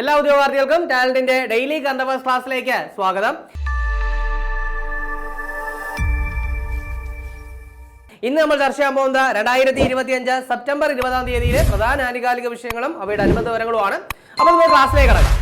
എല്ലാ ഉദ്യോഗാർത്ഥികൾക്കും ടാലന്റിന്റെ daily current ക്ലാസ്സിലേക്ക് സ്വാഗതം. ഇന്ന് നമ്മൾ ചർച്ച ചെയ്യാൻ പോകുന്നത് രണ്ടായിരത്തി ഇരുപത്തി അഞ്ച് സെപ്റ്റംബർ ഇരുപതാം തീയതിയിലെ പ്രധാന ആനുകാലിക വിഷയങ്ങളും അവയുടെ അനുബന്ധ വിവരങ്ങളുമാണ്. അപ്പോൾ നമ്മൾ ക്ലാസ്സിലേക്ക് കിടക്കാം.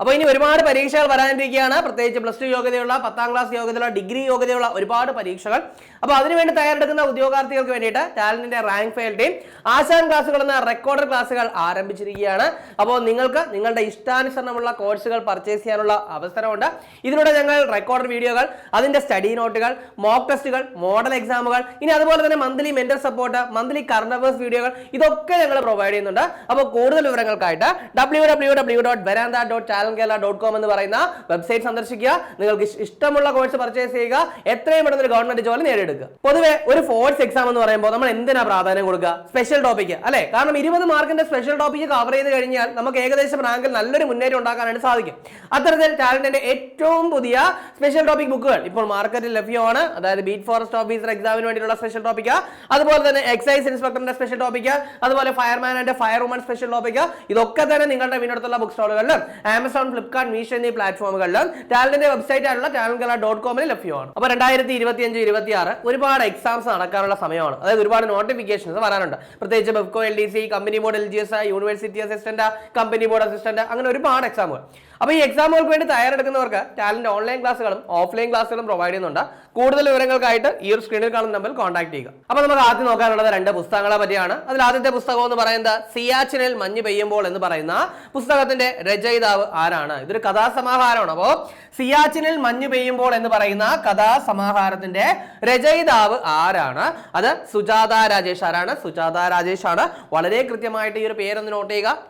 അപ്പോൾ ഇനി ഒരുപാട് പരീക്ഷകൾ വരാനിരിക്കുകയാണ്. പ്രത്യേകിച്ച് പ്ലസ് ടു യോഗ്യതയുള്ള പത്താം ക്ലാസ് യോഗ്യതയുള്ള ഡിഗ്രി യോഗ്യതയുള്ള ഒരുപാട് പരീക്ഷകൾ. അപ്പോൾ അതിനുവേണ്ടി തയ്യാറെടുക്കുന്ന ഉദ്യോഗാർത്ഥികൾക്ക് വേണ്ടിയിട്ട് ടാലന്റിന്റെ റാങ്ക് ടീം ആശാൻ ക്ലാസ്സുകൾ എന്ന റെക്കോർഡർ ക്ലാസ്സുകൾ ആരംഭിച്ചിരിക്കുകയാണ്. അപ്പോൾ നിങ്ങൾക്ക് നിങ്ങളുടെ ഇഷ്ടാനുസരണമുള്ള കോഴ്സുകൾ പർച്ചേസ് ചെയ്യാനുള്ള അവസരമുണ്ട്. ഇതിലൂടെ ഞങ്ങൾ റെക്കോർഡർ വീഡിയോകൾ അതിന്റെ സ്റ്റഡി നോട്ടുകൾ മോക്ക് ടെസ്റ്റുകൾ മോഡൽ എക്സാമുകൾ ഇനി അതുപോലെ തന്നെ monthly mental support monthly current affairs വീഡിയോകൾ ഇതൊക്കെ ഞങ്ങൾ പ്രൊവൈഡ് ചെയ്യുന്നുണ്ട്. അപ്പോൾ കൂടുതൽ വിവരങ്ങൾക്കായിട്ട് W W W dot വരാന്ത dot channel Kerala dot com എന്ന് പറയുന്ന വെബ്സൈറ്റ് സന്ദർശിക്കുക. നിങ്ങൾക്ക് ഇഷ്ടമുള്ള കോഴ്സ് പർച്ചേസ് ചെയ്യുക. എത്രയും പെട്ടെന്ന് ഒരു ഗവൺമെന്റ് ജോലി നേടിയെടുക്കുക. പൊതുവെ ഒരു ഫോഴ്സ് എക്സാം എന്ന് പറയുമ്പോൾ നമ്മൾ എന്തിനാ പ്രാധാന്യം കൊടുക്കുക? സ്പെഷ്യൽ ടോപ്പിക്ക് അല്ലെ? കാരണം ഇരുപത് മാർക്കിന്റെ സ്പെഷ്യൽ ടോപ്പിക്ക് കവർ ചെയ്ത് കഴിഞ്ഞാൽ നമുക്ക് ഏകദേശം റാങ്കിൽ നല്ലൊരു മുന്നേറ്റം ഉണ്ടാക്കാനായിട്ട് സാധിക്കും. അത്തരത്തിൽ ടാലന്റിന്റെ ഏറ്റവും പുതിയ സ്പെഷ്യൽ ടോപ്പിക് ബുക്കുകൾ ഇപ്പോൾ മാർക്കറ്റിൽ ലഭ്യമാണ്. അതായത് ബീറ്റ് ഫോറസ്റ്റ് ഓഫീസർ എക്സാമിന് വേണ്ടിയിട്ടുള്ള സ്പെഷ്യൽ ടോപ്പിക്ക് അതുപോലെ തന്നെ എക്സൈസ് ഇൻസ്പെക്ടറിന്റെ സ്പെഷ്യൽ ടോപ്പിക്ക് അതുപോലെ fireman and fire woman special topic ഇതൊക്കെ തന്നെ നിങ്ങളുടെ വീടിനടുത്തുള്ള ബുക്ക് സ്റ്റോളുകളിലും ആമസോൺ ഫ്ലിപ്കാർട്ട് മീഷോ എന്നീ പ്ലാറ്റ്ഫോമുകളിലും ടാലന്റിന്റെ വെബ്സൈറ്റ് ആയിട്ടുള്ള ടാലന്റ് ഡോട്ട് കോമിൽ ലഭ്യമാണ്. അപ്പോൾ രണ്ടായിരത്തി ഇരുപത്തി അഞ്ച് ഇരുപത്തി ആറ് ഒരുപാട് എക്സാംസ് നടക്കാനുള്ള സമയമാണ്. അതായത് ഒരുപാട് നോട്ടിഫിക്കേഷൻസ് വരാനുണ്ട്. പ്രത്യേകിച്ച് Bevco L D C company board L G S university assistant company board assistant അങ്ങനെ ഒരുപാട് എക്സാമുകൾ അപ്പോൾ ഈ എക്സാമുകൾക്ക് വേണ്ടി തയ്യാറെടുക്കുന്നവർക്ക് ടാലന്റ് ഓൺലൈൻ ക്ലാസ്സുകളും ഓഫ്ലൈൻ ക്ലാസ്സുകളും പ്രൊവൈഡ് ചെയ്യുന്നുണ്ട്. കൂടുതൽ വിവരങ്ങൾക്കായിട്ട് ഈ ഒരു സ്ക്രീനിൽ കാണുന്ന നമ്പറിൽ കോൺടാക്ട് ചെയ്യുക. അപ്പോൾ നമുക്ക് ആദ്യം നോക്കാനുള്ളത് രണ്ട് പുസ്തകങ്ങളെ പറ്റിയാണ്. അതിൽ ആദ്യത്തെ പുസ്തകം എന്ന് പറയുന്നത് സിയാച്ചിനിൽ മഞ്ഞ് പെയ്യുമ്പോൾ എന്ന് പറയുന്ന പുസ്തകത്തിന്റെ രചയിതാവ് ആരാണ്? ഇതൊരു കഥാസമാഹാരമാണ്. അപ്പോൾ സിയാച്ചിനിൽ മഞ്ഞ് പെയ്യുമ്പോൾ എന്ന് പറയുന്ന കഥാസമാഹാരത്തിന്റെ രചയിതാവ് ആരാണ്? അത് സുജാത രാജേഷ് ആരാണ്? സുജാത രാജേഷ് ആണ്. വളരെ കൃത്യമായിട്ട് ഈ ഒരു പേരൊന്ന് നോട്ട് ചെയ്യുക.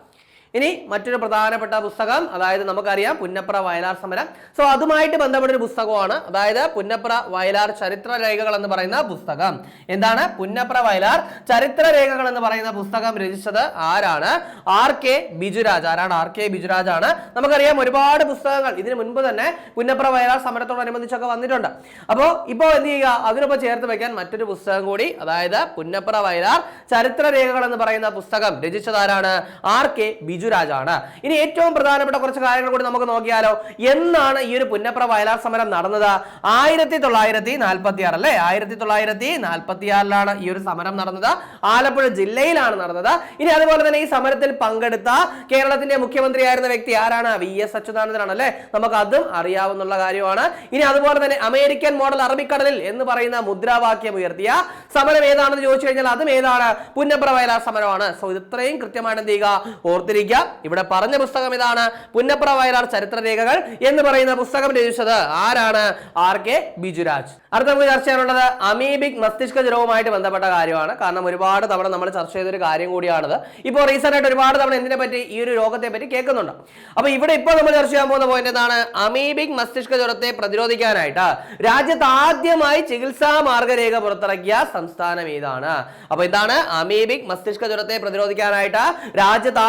ഇനി മറ്റൊരു പ്രധാനപ്പെട്ട പുസ്തകം അതായത് നമുക്കറിയാം പുന്നപ്ര വയലാർ സമരം. സോ അതുമായിട്ട് ബന്ധപ്പെട്ട ഒരു പുസ്തകമാണ് അതായത് പുന്നപ്ര വയലാർ ചരിത്ര രേഖകൾ എന്ന് പറയുന്ന പുസ്തകം. എന്താണ്? പുന്നപ്ര വയലാർ ചരിത്ര രേഖകൾ എന്ന് പറയുന്ന പുസ്തകം രചിച്ചത് ആരാണ്? R K Bijuraj. ആരാണ് ആർ കെ ബിജുരാജ് ആണ് നമുക്കറിയാം ഒരുപാട് പുസ്തകങ്ങൾ ഇതിനു മുൻപ് തന്നെ പുന്നപ്ര വയലാർ സമരത്തോടനുബന്ധിച്ചൊക്കെ വന്നിട്ടുണ്ട്. അപ്പോൾ ഇപ്പോൾ എന്ത് ചെയ്യുക? അതിനൊപ്പം ചേർത്ത് വെക്കാൻ മറ്റൊരു പുസ്തകം കൂടി അതായത് പുന്നപ്ര വയലാർ ചരിത്ര രേഖകൾ എന്ന് പറയുന്ന പുസ്തകം രചിച്ചത് ആരാണ്? ആർ കെ ബിജുരാജാണ് ഇനി ഏറ്റവും പ്രധാനപ്പെട്ട കുറച്ച് കാര്യങ്ങൾ കൂടി നമുക്ക് നോക്കിയാലോ. എന്നാണ് ഈ ഒരു പുന്നപ്ര വയലാർ സമരം നടന്നത്? ആയിരത്തി തൊള്ളായിരത്തി നാൽപ്പത്തി ആറ് അല്ലേ? ആയിരത്തി തൊള്ളായിരത്തി നാൽപ്പത്തി ആറിലാണ് ഈ ഒരു സമരം നടന്നത്. ആലപ്പുഴ ജില്ലയിലാണ് നടന്നത്. ഇനി അതുപോലെ തന്നെ ഈ സമരത്തിൽ പങ്കെടുത്ത കേരളത്തിന്റെ മുഖ്യമന്ത്രിയായിരുന്ന വ്യക്തി ആരാണ്? വി എസ് അച്യുതാനന്ദനാണ് അല്ലേ? നമുക്ക് അതും അറിയാവുന്ന കാര്യമാണ്. ഇനി അതുപോലെ തന്നെ അമേരിക്കൻ മോഡൽ അറബിക്കടലിൽ എന്ന് പറയുന്ന മുദ്രാവാക്യം ഉയർത്തിയ സമരം ഏതാണെന്ന് ചോദിച്ചു കഴിഞ്ഞാൽ അതും ഏതാണ്? പുന്നപ്ര വയലാർ സമരമാണ്. സോ ഇത് ഇത്രയും കൃത്യമായിട്ട് എന്ത് ചെയ്യുക? ഓർത്തിരിക്കുക. ഇവിടെ പറഞ്ഞ പുസ്തകം ഇതാണ് പുന്നപ്ര വയലാർ ചരിത്ര രേഖകൾ എന്ന് പറയുന്ന പുസ്തകം രചിച്ചത് ആരാണ്? R K Bijuraj. അടുത്ത നമുക്ക് ചർച്ച ചെയ്യാനുള്ളത് അമീബിക് മസ്തിഷ്ക ജ്വരവുമായിട്ട് ബന്ധപ്പെട്ട കാര്യമാണ്. കാരണം ഒരുപാട് തവണ നമ്മൾ ചർച്ച ചെയ്തൊരു കാര്യം കൂടിയാണത്. ഇപ്പോൾ റീസെന്റ് ആയിട്ട് ഒരുപാട് തവണ എന്തിനെ പറ്റി ഈ ഒരു രോഗത്തെ പറ്റി കേൾക്കുന്നുണ്ട്. അപ്പൊ ഇവിടെ ഇപ്പോൾ നമ്മൾ ചർച്ച ചെയ്യാൻ പോകുന്ന പോയിന്റ് എന്താണ്? അമീബിക് മസ്തിഷ്ക ജ്വരത്തെ പ്രതിരോധിക്കാനായിട്ട് രാജ്യത്ത് ആദ്യമായി ചികിത്സാ മാർഗരേഖ പുറത്തിറക്കിയ സംസ്ഥാനം ഏതാണ്? അപ്പൊ ഇതാണ് അമീബിക് മസ്തിഷ്ക ജ്വരത്തെ പ്രതിരോധിക്കാനായിട്ട് രാജ്യത്ത്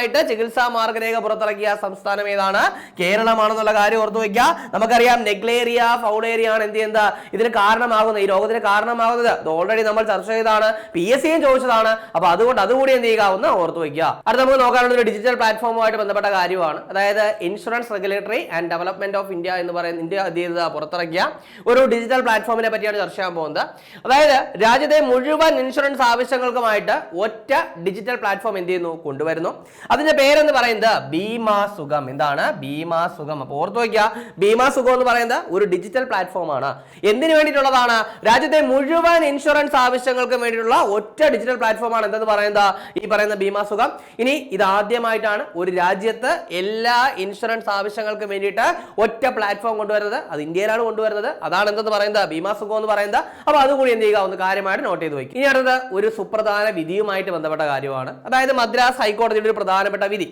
ആദ്യമായിട്ട് ചികിത്സാ മാർഗരേഖ പുറത്തിറക്കിയ സംസ്ഥാനം ഏതാണ്? കേരളമാണെന്നുള്ള കാര്യം ഓർത്തു വയ്ക്കുക. നമുക്കറിയാം നെഗ്ലേറിയ ഫൗളേറിയ ആണ് എന്ത് ചെയ്യുന്നത്? ഇതിന് കാരണമാകുന്നത് ഈ രോഗത്തിന് കാരണമാകുന്നത്. ഇത് ഓൾറെഡി നമ്മൾ ചർച്ച ചെയ്താണ് പി എസ് സിയും ചോദിച്ചതാണ്. അപ്പൊ അതുകൊണ്ട് അതുകൂടി എന്ത് ചെയ്യുക? ഒന്ന് ഓർത്തു വയ്ക്കുക. അടുത്ത നമുക്ക് നോക്കാനുള്ള ഒരു ഡിജിറ്റൽ പ്ലാറ്റ്ഫോമുമായിട്ട് ബന്ധപ്പെട്ട കാര്യമാണ്. അതായത് insurance regulatory and development of India എന്ന് പറയുന്ന ഇന്ത്യ എന്ത് പുറത്തിറക്കിയ ഒരു ഡിജിറ്റൽ പ്ലാറ്റ്ഫോമിനെ പറ്റിയാണ് ചർച്ച ചെയ്യാൻ പോകുന്നത്. അതായത് രാജ്യത്തെ മുഴുവൻ ഇൻഷുറൻസ് ആവശ്യങ്ങൾക്കുമായിട്ട് ഒറ്റ ഡിജിറ്റൽ പ്ലാറ്റ്ഫോം എന്ത് ചെയ്യുന്നു? കൊണ്ടുവരുന്നു. അതിന്റെ പേരെന്ന് പറയുന്നത് ബീമാ സുഖം എന്താണ്? ബീമാ സുഖം അപ്പോൾ ഓർത്തു വയ്ക്കുക. ബീമാ സുഖം എന്ന് പറയുന്നത് ഒരു ഡിജിറ്റൽ പ്ലാറ്റ്ഫോം ആണ്. എന്തിനു വേണ്ടിയിട്ടുള്ളതാണ്? രാജ്യത്തെ മുഴുവൻ ഇൻഷുറൻസ് ആവശ്യങ്ങൾക്കും വേണ്ടിയിട്ടുള്ള ഒറ്റ ഡിജിറ്റൽ പ്ലാറ്റ്ഫോം ആണ്. എന്തെന്ന് പറയുന്നത്? ഈ പറയുന്ന ബീമാ സുഖം ഇനി ഇത് ആദ്യമായിട്ടാണ് ഒരു രാജ്യത്ത് എല്ലാ ഇൻഷുറൻസ് ആവശ്യങ്ങൾക്കും വേണ്ടിയിട്ട് ഒറ്റ പ്ലാറ്റ്ഫോം കൊണ്ടുവരുന്നത്. അത് ഇന്ത്യയിലാണ് കൊണ്ടുവരുന്നത്. അതാണ് എന്തെന്ന് പറയുന്നത്? ബീമാ സുഖം എന്ന് പറയുന്നത്. അപ്പൊ അതുകൂടി എന്ത് ചെയ്യുക? ഒന്ന് കാര്യമായിട്ട് നോട്ട് ചെയ്ത് വയ്ക്കും ഇനി അടുത്തത് ഒരു സുപ്രധാന വിധിയുമായിട്ട് ബന്ധപ്പെട്ട കാര്യമാണ്. അതായത് മദ്രാസ് ഹൈക്കോടതിയുടെ ഒരു പ്രധാന പ്രധാനപ്പെട്ട വിധി.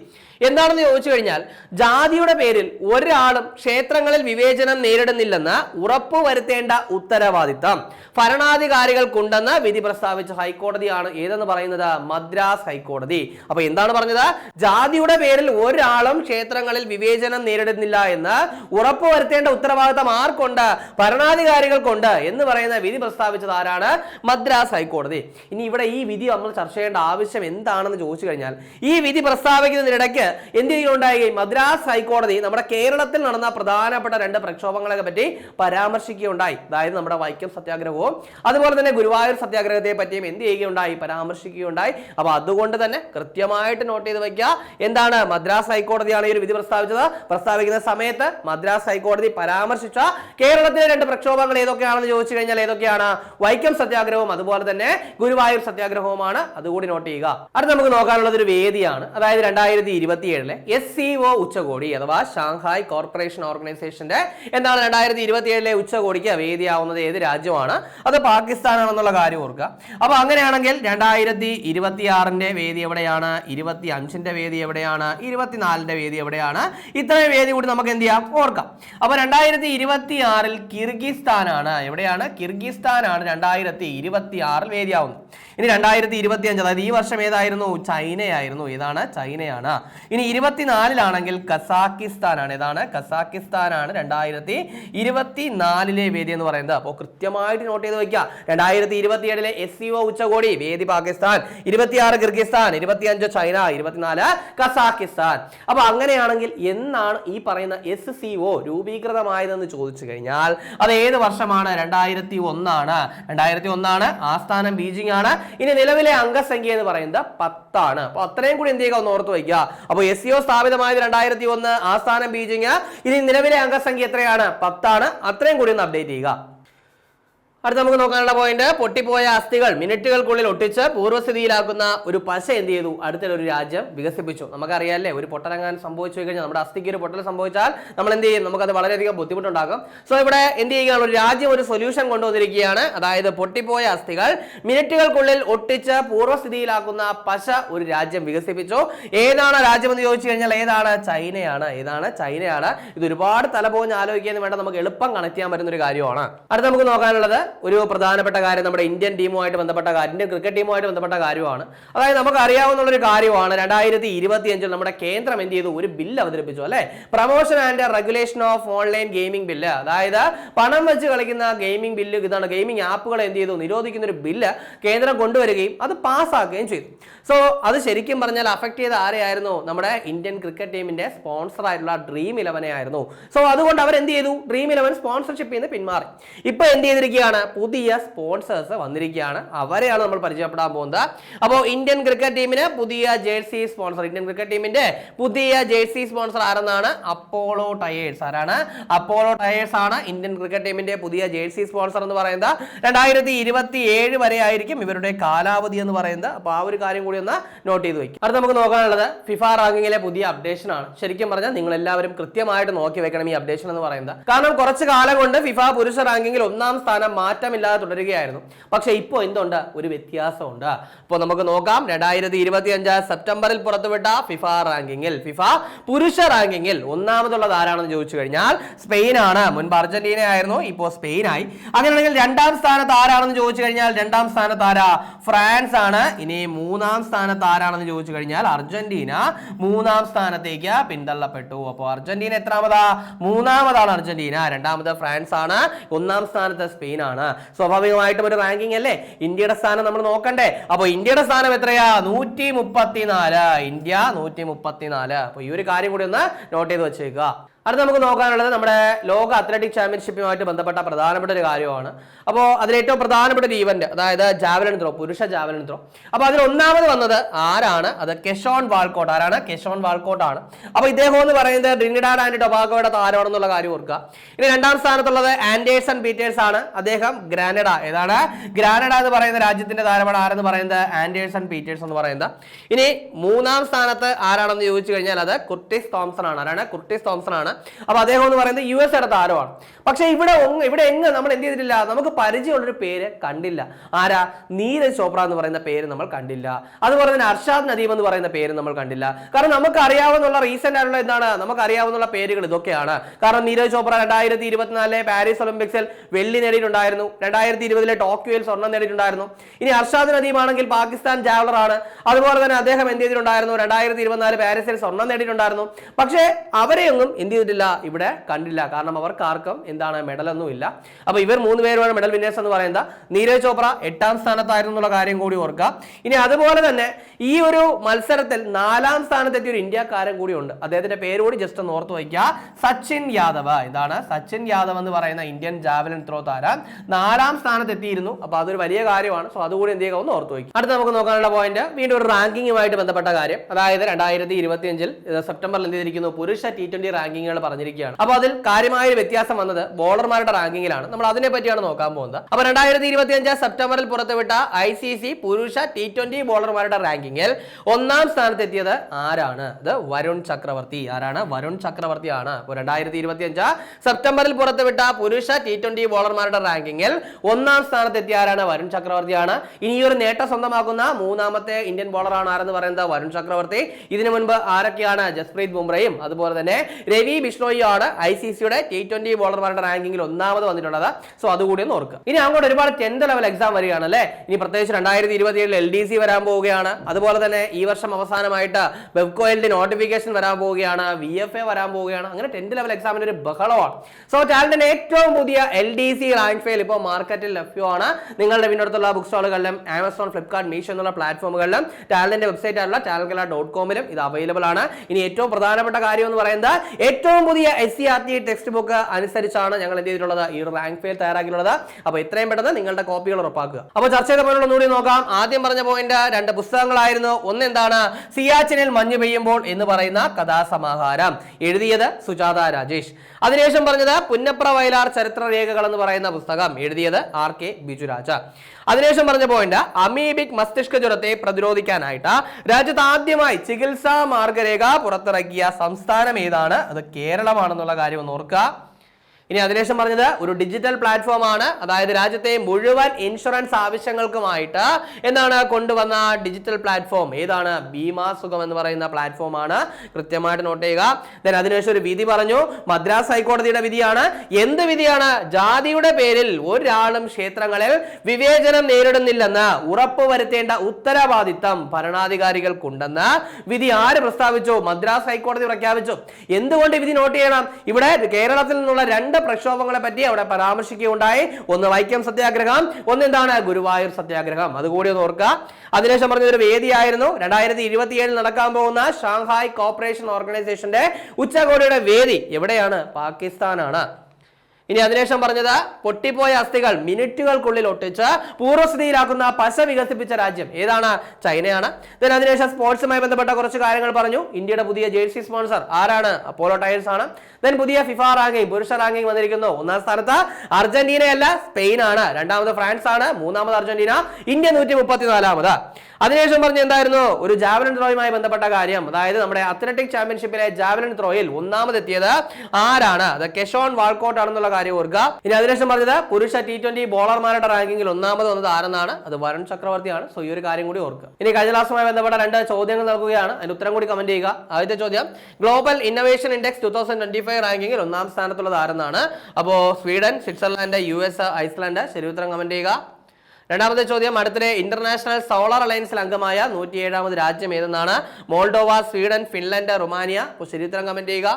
എന്താണെന്ന് ചോദിച്ചു കഴിഞ്ഞാൽ ജാതിയുടെ പേരിൽ ഒരാളും ക്ഷേത്രങ്ങളിൽ വിവേചനം നേരിടുന്നില്ലെന്ന് ഉറപ്പുവരുത്തേണ്ട ഉത്തരവാദിത്തം. ഭരണാധികാരികൾക്കുണ്ടെന്ന് വിധി പ്രസ്താവിച്ച ഹൈക്കോടതിയാണ് ഏതെന്ന് പറയുന്നത്? മദ്രാസ് ഹൈക്കോടതി. അപ്പൊ എന്താണ് പറഞ്ഞത്? ജാതിയുടെ പേരിൽ ഒരാളും ക്ഷേത്രങ്ങളിൽ വിവേചനം നേരിടുന്നില്ല എന്ന് ഉറപ്പുവരുത്തേണ്ട ഉത്തരവാദിത്തം ആർക്കുണ്ട്? ഭരണാധികാരികൾക്കുണ്ട് എന്ന് പറയുന്ന വിധി പ്രസ്താവിച്ചത് ആരാണ്? മദ്രാസ് ഹൈക്കോടതി. ഇനി ഇവിടെ ഈ വിധി നമ്മൾ ചർച്ച ചെയ്യേണ്ട ആവശ്യം എന്താണെന്ന് ചോദിച്ചു കഴിഞ്ഞാൽ ഈ വിധി പ്രസ്താവിക്കുന്നതിനിടയ്ക്ക് എന്ത് ചെയ്യുകയുണ്ടായി മദ്രാസ് ഹൈക്കോടതി നമ്മുടെ കേരളത്തിൽ നടന്ന പ്രധാനപ്പെട്ട രണ്ട് പ്രക്ഷോഭങ്ങളെ പറ്റി പരാമർശിക്കുകയുണ്ടായി. അതായത് നമ്മുടെ വൈക്കം സത്യാഗ്രഹവും അതുപോലെ തന്നെ ഗുരുവായൂർ സത്യാഗ്രഹത്തെ പറ്റിയും എന്ത് ചെയ്യുകയുണ്ടായി? പരാമർശിക്കുകയുണ്ടായി. അപ്പൊ അതുകൊണ്ട് തന്നെ കൃത്യമായിട്ട് നോട്ട് ചെയ്ത് വയ്ക്കുക എന്താണ്? മദ്രാസ് ഹൈക്കോടതിയാണ് ഈ ഒരു വിധി പ്രസ്താവിച്ചത്. പ്രസ്താവിക്കുന്ന സമയത്ത് മദ്രാസ് ഹൈക്കോടതി പരാമർശിച്ച കേരളത്തിലെ രണ്ട് പ്രക്ഷോഭങ്ങൾ ഏതൊക്കെയാണെന്ന് ചോദിച്ചു കഴിഞ്ഞാൽ ഏതൊക്കെയാണ്? വൈക്കം സത്യാഗ്രഹവും അതുപോലെ തന്നെ ഗുരുവായൂർ സത്യാഗ്രഹവുമാണ്. അതുകൂടി നോട്ട് ചെയ്യുക. അടുത്ത് നമുക്ക് നോക്കാനുള്ളത് ഒരു വേദിയാണ്. അതായത് രണ്ടായിരത്തി ഇരുപത്തി ഏഴിലെ എസ് സി ഒ ഉച്ചകോടി അഥവാ ഷാങ്ഹായ് കോർപ്പറേഷൻ ഓർഗനൈസേഷന്റെ എന്താണ് രണ്ടായിരത്തി ഇരുപത്തി ഏഴിലെ ഉച്ചകോടിക്ക് വേദിയാവുന്നത് ഏത് രാജ്യമാണ്? അത് പാകിസ്ഥാനാണെന്നുള്ള കാര്യം ഓർക്കുക. അപ്പൊ അങ്ങനെയാണെങ്കിൽ രണ്ടായിരത്തി ഇരുപത്തി ആറിന്റെ വേദി എവിടെയാണ്? ഇരുപത്തി അഞ്ചിന്റെ വേദി എവിടെയാണ്? ഇരുപത്തിനാലിന്റെ വേദി എവിടെയാണ്? ഇത്രയും വേദി കൂടി നമുക്ക് എന്ത് ചെയ്യാം? ഓർക്കാം. അപ്പൊ രണ്ടായിരത്തി ഇരുപത്തി ആറിൽ കിർഗിസ്ഥാനാണ്. എവിടെയാണ്? കിർഗിസ്ഥാനാണ് രണ്ടായിരത്തി ഇരുപത്തി ആറിൽ വേദിയാവുന്നത്. ഇനി രണ്ടായിരത്തി ഇരുപത്തി അഞ്ച് അതായത് ഈ വർഷം ഏതായിരുന്നു? ചൈനയായിരുന്നു. ഏതാണ്? ചൈനയാണ്. ഇനി ഇരുപത്തിനാലിലാണെങ്കിൽ കസാക്കിസ്ഥാനാണ്. ഏതാണ്? കസാക്കിസ്ഥാനാണ്. രണ്ടായിരത്തി ഇരുപത്തി നാലിലെ വേദി എന്ന് പറയുന്നത്. അപ്പോൾ കൃത്യമായിട്ട് നോട്ട് ചെയ്ത് വയ്ക്കുക. രണ്ടായിരത്തി ഇരുപത്തി ഏഴിലെ എസ് സി ഒ ഉച്ചകോടി വേദി പാകിസ്ഥാൻ. ഇരുപത്തിയാറ് കിർഗിസ്ഥാൻ ഇരുപത്തിയഞ്ച് ചൈന ഇരുപത്തിനാല് കസാക്കിസ്ഥാൻ. അപ്പോൾ അങ്ങനെയാണെങ്കിൽ എന്നാണ് ഈ പറയുന്ന എസ് സി ഒ രൂപീകൃതമായതെന്ന് ചോദിച്ചു കഴിഞ്ഞാൽ അത് ഏത് വർഷമാണ്? രണ്ടായിരത്തി ഒന്നാണ് രണ്ടായിരത്തി ഒന്നാണ് ആസ്ഥാനം ബീജിംഗ് ആണ്. ഇനി നിലവിലെ അംഗസംഖ്യ എന്ന് പറയുന്നത് പത്താണ്. അപ്പോൾ അത്രയും കൂടി എന്ത് ചെയ്യുക? ഒന്ന് ഓർത്ത് വയ്ക്കുക. അപ്പോൾ എസ് സിഒ സ്ഥാപിതമായത് രണ്ടായിരത്തി ഒന്ന് ആസ്ഥാനം ബീജിങ് ഇനി നിലവിലെ അംഗസംഖ്യ എത്രയാണ്? പത്താണ്. അത്രയും കൂടി ഒന്ന് അപ്ഡേറ്റ് ചെയ്യുക. അടുത്ത നമുക്ക് നോക്കാനുള്ള പോയിന്റ് പൊട്ടിപ്പോയ അസ്ഥികൾ മിനിറ്റുകൾക്കുള്ളിൽ ഒട്ടിച്ച് പൂർവസ്ഥിതിയിലാക്കുന്ന ഒരു പശ എന്ത് ചെയ്തു? അടുത്തൊരു ഒരു രാജ്യം വികസിപ്പിച്ചു. നമുക്കറിയാല്ലേ ഒരു പൊട്ടലങ്ങാൻ സംഭവിച്ചു കഴിഞ്ഞാൽ നമ്മുടെ അസ്ഥിക്ക് ഒരു പൊട്ടൽ സംഭവിച്ചാൽ നമ്മൾ എന്ത് ചെയ്യും? നമുക്ക് നമുക്കത് വളരെയധികം ബുദ്ധിമുട്ടുണ്ടാകും. സോ ഇവിടെ എന്ത് ചെയ്യുകയാണ്? ഒരു രാജ്യം ഒരു സൊല്യൂഷൻ കൊണ്ടുവന്നിരിക്കുകയാണ്. അതായത് പൊട്ടിപ്പോയ അസ്ഥികൾ മിനിറ്റുകൾക്കുള്ളിൽ ഒട്ടിച്ച് പൂർവസ്ഥിതിയിലാക്കുന്ന പശ ഒരു രാജ്യം വികസിപ്പിച്ചു. ഏതാണ് രാജ്യം എന്ന് ചോദിച്ചു കഴിഞ്ഞാൽ ഏതാണ്? ചൈനയാണ്. ഏതാണ്? ചൈനയാണ്. ഇത് ഒരുപാട് തലപോഞ്ഞ് ആലോചിക്കാൻ വേണ്ട നമുക്ക് എളുപ്പം കണക്ട് ചെയ്യാൻ പറ്റുന്ന ഒരു കാര്യമാണ്. അടുത്ത നമുക്ക് നോക്കാനുള്ളത് ഒരു പ്രധാനപ്പെട്ട കാര്യം നമ്മുടെ ഇന്ത്യൻ ടീമുമായിട്ട് ബന്ധപ്പെട്ട കാര്യം ഇന്ത്യൻ ക്രിക്കറ്റ് ടീമുമായിട്ട് ബന്ധപ്പെട്ട കാര്യമാണ് അതായത് നമുക്ക് അറിയാവുന്ന ഒരു കാര്യമാണ് രണ്ടായിരത്തി ഇരുപത്തി അഞ്ചിൽ നമ്മുടെ കേന്ദ്രം എന്ത് ചെയ്തു? ഒരു ബില്ല് അവതരിപ്പിച്ചു അല്ലെ? Promotion and regulation of online gaming bill അതായത് പണം വെച്ച് കളിക്കുന്ന ഗെയിമിംഗ് ബില്ല് ഇതാണ് ഗെയിമിംഗ് ആപ്പുകളെ എന്ത് ചെയ്തു? നിരോധിക്കുന്ന ഒരു ബില്ല് കേന്ദ്രം കൊണ്ടുവരികയും അത് പാസ്സാക്കുകയും ചെയ്തു. സോ അത് ശരിക്കും പറഞ്ഞാൽ അഫക്ട് ചെയ്ത ആരെയായിരുന്നു? നമ്മുടെ ഇന്ത്യൻ ക്രിക്കറ്റ് ടീമിന്റെ സ്പോൺസർ ആയിട്ടുള്ള ഡ്രീം ഇലവനെ ആയിരുന്നു. സോ അതുകൊണ്ട് അവർ എന്ത് ചെയ്തു? ഡ്രീം ഇലവൻ സ്പോൺസർഷിപ്പിൽ നിന്ന് പിന്മാറി. ഇപ്പൊ എന്ത് ചെയ്തിരിക്കുകയാണ്? പുതിയ സ്പോൺസേഴ്സ് വന്നിരിക്കുകയാണ്. അവരെയാണ് നമ്മൾ പരിചയപ്പെടാൻ പോകുന്നത്. അപ്പോൾ ഇന്ത്യൻ ക്രിക്കറ്റ് ടീമിന് പുതിയ ജേഴ്സി സ്പോൺസർ ഇന്ത്യൻ ക്രിക്കറ്റ് ടീമിന്റെ പുതിയ ജേഴ്സി സ്പോൺസർ ആരെന്നാണ്? അപ്പോളോ ടയേഴ്സ് ആരാണ്? അപ്പോളോ ടയേഴ്സ് ആണ് ഇന്ത്യൻ ക്രിക്കറ്റ് ടീമിന്റെ പുതിയ ജേഴ്സി സ്പോൺസർ എന്ന് പറയുന്നത്. രണ്ടായിരത്തി ഇരുപത്തി ഏഴ് വരെ ആയിരിക്കും ഇവരുടെ കാലാവധി എന്ന് പറയുന്നത്. അപ്പോൾ ആ ഒരു കാര്യം കൂടി ഒന്ന് നോട്ട് ചെയ്ത് വയ്ക്കും അടുത്ത നമുക്ക് നോക്കാനുള്ളത് ഫിഫ റാങ്കിങ്ങിലെ പുതിയ അപ്ഡേഷൻ ആണ്. ശരിക്കും പറഞ്ഞാൽ നിങ്ങൾ എല്ലാവരും കൃത്യമായിട്ട് നോക്കി വെക്കണം ഈ അപ്ഡേഷൻ എന്ന് പറയുന്നത്. കാരണം കുറച്ച് കാലം കൊണ്ട് ഫിഫ പുരുഷ റാങ്കിങ്ങിൽ ഒന്നാം സ്ഥാനം മാറ്റമില്ലാതെ തുടരുകയായിരുന്നു. പക്ഷേ ഇപ്പോൾ എന്തുണ്ട്? ഒരു വ്യത്യാസമുണ്ട്. അപ്പോൾ നമുക്ക് നോക്കാം. രണ്ടായിരത്തി ഇരുപത്തി അഞ്ച് സെപ്റ്റംബറിൽ പുറത്തുവിട്ട ഫിഫ റാങ്കിങ്ങിൽ ഫിഫ പുരുഷ റാങ്കിങ്ങിൽ ഒന്നാമതുള്ളത് ആരാണെന്ന് ചോദിച്ചു കഴിഞ്ഞാൽ സ്പെയിൻ ആണ് മുൻപ് അർജന്റീന ആയിരുന്നു ഇപ്പോൾ സ്പെയിൻ ആയി അങ്ങനെയാണെങ്കിൽ രണ്ടാം സ്ഥാനത്ത് ആരാണെന്ന് ചോദിച്ചു കഴിഞ്ഞാൽ രണ്ടാം സ്ഥാനത്ത് ആരാ? ഫ്രാൻസ് ആണ്. ഇനി മൂന്നാം സ്ഥാനത്ത് ആരാണെന്ന് ചോദിച്ചു കഴിഞ്ഞാൽ അർജന്റീന മൂന്നാം സ്ഥാനത്തേക്ക് പിന്തള്ളപ്പെട്ടു. അപ്പോൾ അർജന്റീന എത്രാമതാ? മൂന്നാമതാണ് അർജന്റീന. രണ്ടാമത് ഫ്രാൻസ് ആണ് ഒന്നാം സ്ഥാനത്ത് സ്പെയിൻ ആണ് സ്വാഭാവികമായിട്ടും ഒരു റാങ്കിങ് അല്ലേ? ഇന്ത്യയുടെ സ്ഥാനം നമ്മൾ നോക്കണ്ടേ. അപ്പോൾ ഇന്ത്യയുടെ സ്ഥാനം എത്രയാ? നൂറ്റി മുപ്പത്തിനാല് ഇന്ത്യ നൂറ്റി മുപ്പത്തിനാല് അപ്പോൾ ഈ ഒരു കാര്യം കൂടി ഒന്ന് നോട്ട് ചെയ്ത് വെച്ചേക്കുക. അടുത്ത നമുക്ക് നോക്കാനുള്ളത് നമ്മുടെ ലോക അത്ലറ്റിക് ചാമ്പ്യൻഷിപ്പുമായിട്ട് ബന്ധപ്പെട്ട പ്രധാനപ്പെട്ട ഒരു കാര്യമാണ്. അപ്പോൾ അതിൽ ഏറ്റവും പ്രധാനപ്പെട്ട ഒരു ഈവന്റ് അതായത് ജാവലിൻ ത്രോ പുരുഷ ജാവലിൻ ത്രോ. അപ്പോൾ അതിൽ ഒന്നാമത് വന്നത് ആരാണ്? അത് കെഷോൺ വാൾക്കോട്ട് ആരാണ്? കെഷോൺ വാൾക്കോട്ട് ആണ് അപ്പോൾ ഇദ്ദേഹം എന്ന് പറയുന്നത് ട്രിനിഡാഡ് ആൻഡ് ടൊബാഗോയുടെ താരമാണെന്നുള്ള കാര്യം ഓർക്കുക. ഇനി രണ്ടാം സ്ഥാനത്തുള്ളത് ആൻഡേഴ്സൺ പീറ്റേഴ്സ് ആണ്. അദ്ദേഹം ഗ്രാനഡ ഏതാണ്? ഗ്രാനഡ എന്ന് പറയുന്ന രാജ്യത്തിന്റെ താരമാണ് ആരെന്ന് പറയുന്നത്? ആൻഡേഴ്സൺ പീറ്റേഴ്സ് എന്ന് പറയുന്നത്. ഇനി മൂന്നാം സ്ഥാനത്ത് ആരാണെന്ന് ചോദിച്ചു കഴിഞ്ഞാൽ അത് കുർട്ടിസ് തോംസൺ ആണ്. ആരാണ്? കുർട്ടിസ് തോംസൺ ആണ്. ആണ്. അപ്പൊ അദ്ദേഹം എന്ന് പറയുന്നത് യു എസ് എടുത്ത താരമാണ്. പക്ഷെ ഇവിടെ ഇവിടെ എങ്ങ് നമ്മൾ എന്ത് ചെയ്തിട്ടില്ല? നമുക്ക് പരിചയമുള്ളൊരു പേര് കണ്ടില്ല. ആരാ? നീരജ് ചോപ്ര എന്ന് പറയുന്ന പേര് നമ്മൾ കണ്ടില്ല. അതുപോലെ തന്നെ അർഷാദ് നദീം എന്ന് പറയുന്ന പേര് നമ്മൾ കണ്ടില്ല. കാരണം നമുക്ക് അറിയാവുന്ന റീസെന്റ് ആയിട്ടുള്ള എന്താണ്? നമുക്ക് അറിയാവുന്ന പേരുകൾ ഇതൊക്കെയാണ്. കാരണം നീരജ് ചോപ്ര രണ്ടായിരത്തി ഇരുപത്തിനാലിലെ പാരീസ് ഒളിമ്പിക്സിൽ വെള്ളി നേടിയിട്ടുണ്ടായിരുന്നു. രണ്ടായിരത്തി ഇരുപതിലെ ടോക്കിയോയിൽ സ്വർണം നേടിയിട്ടുണ്ടായിരുന്നു. ഇനി അർഷാദ് നദീം ആണെങ്കിൽ പാകിസ്ഥാൻ ജാവലർ ആണ്. അതുപോലെ തന്നെ അദ്ദേഹം എന്ത് ചെയ്തിട്ടുണ്ടായിരുന്നു? രണ്ടായിരത്തി ഇരുപത്തിനാല് പാരീസിൽ സ്വർണം നേടിയിട്ടുണ്ടായിരുന്നു. പക്ഷേ അവരെയൊന്നും എന്ത് ചെയ്തിട്ടില്ല? ഇവിടെ കണ്ടില്ല. കാരണം അവർക്ക് ആർക്കും എന്താണ് മെഡലൊന്നും ഇല്ല അപ്പൊ ഇവർ മൂന്ന് പേരുമാണ് മെഡൽ വിന്നേഴ്സ് എന്ന് പറയുന്നത്. നീരജ് ചോപ്ര എട്ടാം സ്ഥാനത്തായിരുന്നു എന്നുള്ള കാര്യം കൂടി ഓർക്കുക. ഇനി അതുപോലെ തന്നെ ഈ ഒരു മത്സരത്തിൽ നാലാം സ്ഥാനത്തെത്തിയ ഒരു ഇന്ത്യക്കാരൻ കൂടിയുണ്ട് അദ്ദേഹത്തിന്റെ പേര് കൂടി ജസ്റ്റ് ഒന്ന് ഓർത്ത് വയ്ക്കുക. സച്ചിൻ യാദവ്. ഇതാണ് സച്ചിൻ യാദവ് എന്ന് പറയുന്ന ഇന്ത്യൻ ജാവലിൻ ത്രോ താരം. നാലാം സ്ഥാനത്തെത്തിയിരുന്നു. അപ്പൊ അതൊരു വലിയ കാര്യമാണ്. സോ അതുകൂടി എന്ത് ചെയ്യുക? ഒന്ന് ഓർത്ത് വയ്ക്കുക. അടുത്ത നമുക്ക് നോക്കാനുള്ള പോയിന്റ് വീണ്ടും ഒരു റാങ്കിങ്ങുമായിട്ട് ബന്ധപ്പെട്ട കാര്യം. അതായത് രണ്ടായിരത്തി ഇരുപത്തിയഞ്ചിൽ സെപ്റ്റംബറിൽ എന്ത് ചെയ്തിരിക്കുന്നു? പുരുഷ ടി ട്വന്റി റാങ്കിങ്ങുകൾ പറഞ്ഞിരിക്കുകയാണ്. അപ്പൊ അതിൽ കാര്യമായ വ്യത്യാസം വന്നത് ബോളർമാരുടെ റാങ്കിങ്ങിലാണ്. നമ്മൾ അതിനെ പറ്റിയാണ് നോക്കാൻ പോകുന്നത്. അപ്പൊ രണ്ടായിരത്തി ഇരുപത്തി അഞ്ച് സെപ്റ്റംബറിൽ പുറത്തുവിട്ട ഐ സി സി പുരുഷ ടി ട്വന്റി ബോളർമാരുടെ റാങ്കിങ്ങിൽ ഒന്നാം സ്ഥാനത്തെത്തിയത് ആരാണ്? ഇത് വരുൺ ചക്രവർത്തി. ആരാണ്? വരുൺ ചക്രവർത്തിയാണ്. അപ്പോൾ രണ്ടായിരത്തി ഇരുപത്തി അഞ്ച് സെപ്റ്റംബറിൽ പുറത്തുവിട്ട പുരുഷ ടി ട്വന്റി ബോളർമാരുടെ റാങ്കിങ്ങിൽ ഒന്നാം സ്ഥാനത്തെത്തിയ ആരാണ്? വരുൺ ചക്രവർത്തിയാണ്. ഇനി ഒരു നേട്ടം സ്വന്തമാക്കുന്ന മൂന്നാമത്തെ ഇന്ത്യൻ ബോളറാണ് ആരെന്ന് പറയുന്നത്? വരുൺ ചക്രവർത്തി. ഇതിനു മുൻപ് ആരൊക്കെയാണ്? ജസ്പ്രീത് ബുംറയും. അതുപോലെ തന്നെ രവി ബിഷ്ണോയിയാണ് ഐ സി സിയുടെ ടി ട്വന്റി ബോളർമാരുടെ റാങ്കിങ്ങിൽ ഒന്നാമത് വന്നിട്ടുള്ളത്. സോ അതുകൂടി ഒന്ന് ഓർക്കുക. ഇനി അങ്ങോട്ട് ഒരുപാട് ടെൻത്ത് ലെവൽ എക്സാം വരികയാണ് അല്ലേ ഇനി പ്രത്യേകിച്ച് രണ്ടായിരത്തി ഇരുപത്തി ഏഴിൽ എൽ ഡി സി വരാൻ പോവുകയാണ്. അതുപോലെ തന്നെ ഈ വർഷം അവസാനമായിട്ട് വെബ്കോയിലിന്റെ നോട്ടിഫിക്കേഷൻ വരാൻ പോവുകയാണ്. വി എഫ് എ വരാൻ പോവുകയാണ്. അങ്ങനെ ടെൻത്ത് ലെവൽ എക്സാമിന് ഒരു ബഹളമാണ്. സോ ടാലന്റിന്റെ ഏറ്റവും പുതിയ L D C rank file ഇപ്പോൾ മാർക്കറ്റിൽ ലഭ്യമാണ്. നിങ്ങളുടെ പിന്നടുത്തുള്ള ബുക്ക് സ്റ്റോളുകളിലും ആമസോൺ ഫ്ലിപ്കാർട്ട് മീഷോ എന്നുള്ള പ്ലാറ്റ്ഫോമുകളിലും ടാലന്റിന്റെ വെബ്സൈറ്റ് ആയിട്ടുള്ള ടാലൻകല ഡോട്ട് കോമിലും ഇത് അവൈലബിൾ ആണ്. ഇനി ഏറ്റവും പ്രധാനപ്പെട്ട കാര്യം എന്ന് പറയുന്നത് ഏറ്റവും പുതിയ S C R T text book അനുസരിച്ചാണ് ഞങ്ങൾ എന്ത് ചെയ്തിട്ടുള്ളത്? ഈ ഒരു റാങ്ക് ഫെയിൽ തയ്യാറാക്കിയിട്ടുള്ളത്. അപ്പോൾ എത്രയും പെട്ടെന്ന് നിങ്ങളുടെ കോപ്പികൾ ഉറപ്പാക്കുക. അപ്പോൾ ചർച്ച ചെയ്ത പോലുള്ള നോക്കാം. ആദ്യം പറഞ്ഞ പോയിന്റ് രണ്ട് പുസ്തകങ്ങളായിരുന്നു. ഒന്ന് എന്താണ്? സിയാച്ചിനിൽ മഞ്ഞ് പെയ്യുമ്പോൾ എന്ന് പറയുന്ന കഥാസമാഹാരം. എഴുതിയത് സുജാത രാജേഷ്. അതിനുശേഷം പറഞ്ഞത് പുന്നപ്ര വയലാർ ചരിത്ര രേഖകൾ എന്ന് പറയുന്ന പുസ്തകം. എഴുതിയത് ആർ കെ ബിജുരാജ. അതിനുശേഷം പറഞ്ഞ പോയിന്റ് അമീബിക് മസ്തിഷ്ക ജ്വരത്തെ പ്രതിരോധിക്കാനായിട്ട് രാജ്യത്ത് ആദ്യമായി ചികിത്സാ മാർഗരേഖ പുറത്തിറക്കിയ സംസ്ഥാനം ഏതാണ്? അത് കേരളമാണെന്നുള്ള കാര്യം ഒന്ന് ഓർക്കുക. ഇനി അതിനുശേഷം പറഞ്ഞത് ഒരു ഡിജിറ്റൽ പ്ലാറ്റ്ഫോം ആണ്. അതായത് രാജ്യത്തെ മുഴുവൻ ഇൻഷുറൻസ് ആവശ്യങ്ങൾക്കുമായിട്ട് എന്താണ് കൊണ്ടുവന്ന ഡിജിറ്റൽ പ്ലാറ്റ്ഫോം ഏതാണ്? ഭീമാ സുഖം എന്ന് പറയുന്ന പ്ലാറ്റ്ഫോം ആണ്. കൃത്യമായിട്ട് നോട്ട് ചെയ്യുക. ദെൻ അതിനുശേഷം ഒരു വിധി പറഞ്ഞു. മദ്രാസ് ഹൈക്കോടതിയുടെ വിധിയാണ്. എന്ത് വിധിയാണ്? ജാതിയുടെ പേരിൽ ഒരാളും ക്ഷേത്രങ്ങളിൽ വിവേചനം നേരിടുന്നില്ലെന്ന് ഉറപ്പുവരുത്തേണ്ട ഉത്തരവാദിത്തം ഭരണാധികാരികൾക്കുണ്ടെന്ന് വിധി ആര് പ്രസ്താവിച്ചു? മദ്രാസ് ഹൈക്കോടതി പ്രഖ്യാപിച്ചു. എന്തുകൊണ്ട് വിധി നോട്ട് ചെയ്യണം? ഇവിടെ കേരളത്തിൽ നിന്നുള്ള രണ്ട് പ്രക്ഷോഭങ്ങളെ പറ്റി അവിടെ പരാമർശിക്കുകയുണ്ടായി? ഒന്ന് വൈക്കം സത്യാഗ്രഹം ഒന്ന് എന്താണ് ഗുരുവായൂർ സത്യാഗ്രഹം. അതുകൂടി ഒന്ന് ഓർക്കുക. അതിനുശേഷം പറഞ്ഞ ഒരു വേദിയായിരുന്നു. രണ്ടായിരത്തി ഇരുപത്തിയേഴിൽ നടക്കാൻ പോകുന്ന ഷാങ്ഹായ് കോപ്പറേഷൻ ഓർഗനൈസേഷന്റെ ഉച്ചകോടിയുടെ വേദി എവിടെയാണ്? പാകിസ്ഥാനാണ്. ഇനി അതിനുശേഷം പറഞ്ഞത് പൊട്ടിപ്പോയ അസ്ഥികൾ മിനിറ്റുകൾക്കുള്ളിൽ ഒട്ടിച്ച് പൂർവസ്ഥിതിയിലാക്കുന്ന പശ വികസിപ്പിച്ച രാജ്യം. ഏതാണ്? ചൈനയാണ്. അതിനുശേഷം സ്പോർട്സുമായി ബന്ധപ്പെട്ട കുറച്ച് കാര്യങ്ങൾ പറഞ്ഞു. ഇന്ത്യയുടെ പുതിയ ജേഴ്സി സ്പോൺസർ ആരാണ്? അപ്പോളോ ടയർസ് ആണ്. ദെൻ പുതിയ ഫിഫ റാങ്കിങ് പുരുഷ റാങ്കിങ് വന്നിരിക്കുന്നു. ഒന്നാം സ്ഥാനത്ത് അർജന്റീനയല്ല സ്പെയിൻ ആണ് രണ്ടാമത് ഫ്രാൻസ് ആണ് മൂന്നാമത് അർജന്റീന. ഇന്ത്യ നൂറ്റി മുപ്പത്തിനാലാമത് അതിനുശേഷം പറഞ്ഞ എന്തായിരുന്നു? ഒരു ജാവലിൻ ത്രോയുമായി ബന്ധപ്പെട്ട കാര്യം. അതായത് നമ്മുടെ അത്ലറ്റിക് ചാമ്പ്യൻഷിപ്പിലെ ജാവലിൻ ത്രോയിൽ ഒന്നാമതെത്തിയത് ആരാണ്? അത് കെഷോൺ വാൾക്കോട്ട് ആണെന്നുള്ള കാര്യം ഓർക്കുക. ഇനി അതിനുശേഷം പറഞ്ഞത് പുരുഷ ടി ട്വന്റി ബോളർമാരുടെ റാങ്കിങ്ങിൽ ഒന്നാമത് വന്നത് ആരെന്നാണ്? അത് വരുൺ ചക്രവർത്തിയാണ്. സോ ഈ ഒരു കാര്യം കൂടി ഓർക്കുക. ഇനി കഴിഞ്ഞ ക്ലാസ്സുമായി ബന്ധപ്പെട്ട രണ്ട് ചോദ്യങ്ങൾ നൽകുകയാണ്. അതിന് ഉത്തരം കൂടി കമന്റ് ചെയ്യുക. ആദ്യത്തെ ചോദ്യം global innovation index two thousand twenty five റാങ്കിങ്ങിൽ ഒന്നാം സ്ഥാനത്തുള്ളത് ആരെന്നാണ്? അപ്പോൾ Sweden Switzerland U S Iceland ശരി ഉത്തരം കമന്റ് ചെയ്യുക. രണ്ടാമത്തെ ചോദ്യം അടുത്തിടെ ഇന്റർനാഷണൽ സോളാർ അലയൻസിൽ അംഗമായ നൂറ്റിയേഴാമത് രാജ്യം ഏതെന്നാണ്? Moldova Sweden Finland Romania. ശരിത്രം ശരി കമന്റ് ചെയ്യുക.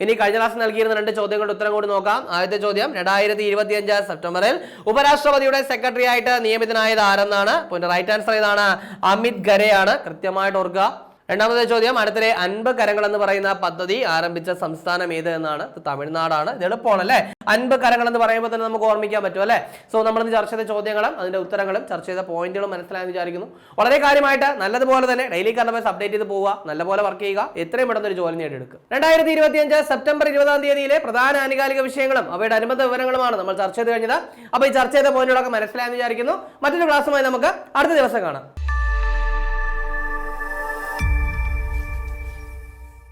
ഇനി കഴിഞ്ഞ ക്ലാസ് നൽകിയിരുന്ന രണ്ട് ചോദ്യങ്ങളുടെ ഉത്തരം കൂടി നോക്കാം. ആദ്യത്തെ ചോദ്യം രണ്ടായിരത്തി ഇരുപത്തി അഞ്ച് സെപ്റ്റംബറിൽ ഉപരാഷ്ട്രപതിയുടെ സെക്രട്ടറി ആയിട്ട് നിയമിതനായത് ആരെന്നാണ്? റൈറ്റ് ആൻസർ ഏതാണ് അമിത് ഖരെയാണ്. കൃത്യമായിട്ട് ഓർക്കുക. രണ്ടാമത്തെ ചോദ്യം അടുത്തിടെ അൻപ് കരങ്ങൾ എന്ന് പറയുന്ന പദ്ധതി ആരംഭിച്ച സംസ്ഥാനം ഏത് എന്നാണ്? തമിഴ്നാടാണ്. ഇത് എളുപ്പമാണ് അല്ലേ അൻപ് കരങ്ങൾ എന്ന് പറയുമ്പോൾ തന്നെ നമുക്ക് ഓർമ്മിക്കാൻ പറ്റും അല്ലേ? സോ നമ്മൾ ഇന്ന് ചർച്ച ചെയ്ത ചോദ്യങ്ങളും അതിന്റെ ഉത്തരങ്ങളും ചർച്ച ചെയ്ത പോയിന്റുകളും മനസ്സിലായെന്ന് വിചാരിക്കുന്നു. വളരെ കാര്യമായിട്ട് നല്ലതുപോലെ തന്നെ ഡെയിലി കറണ്ട് അപ്ഡേറ്റ് ചെയ്ത് പോവുക നല്ലപോലെ വർക്ക് ചെയ്യുക എത്രയും പെട്ടെന്ന് ഒരു ജോലി നേടിയെടുക്കുക. രണ്ടായിരത്തി ഇരുപത്തി അഞ്ച് സെപ്റ്റംബർ ഇരുപതാം തീയതിയിലെ പ്രധാന ആനുകാലിക വിഷയങ്ങളും അവയുടെ അനുബന്ധ വിവരങ്ങളുമാണ് നമ്മൾ ചർച്ച ചെയ്ത് കഴിഞ്ഞത്. അപ്പോൾ ഈ ചർച്ച ചെയ്ത പോയിന്റുകളൊക്കെ മനസ്സിലായെന്ന് വിചാരിക്കുന്നു. മറ്റൊരു ക്ലാസ്സുമായി നമുക്ക് അടുത്ത ദിവസം കാണാം.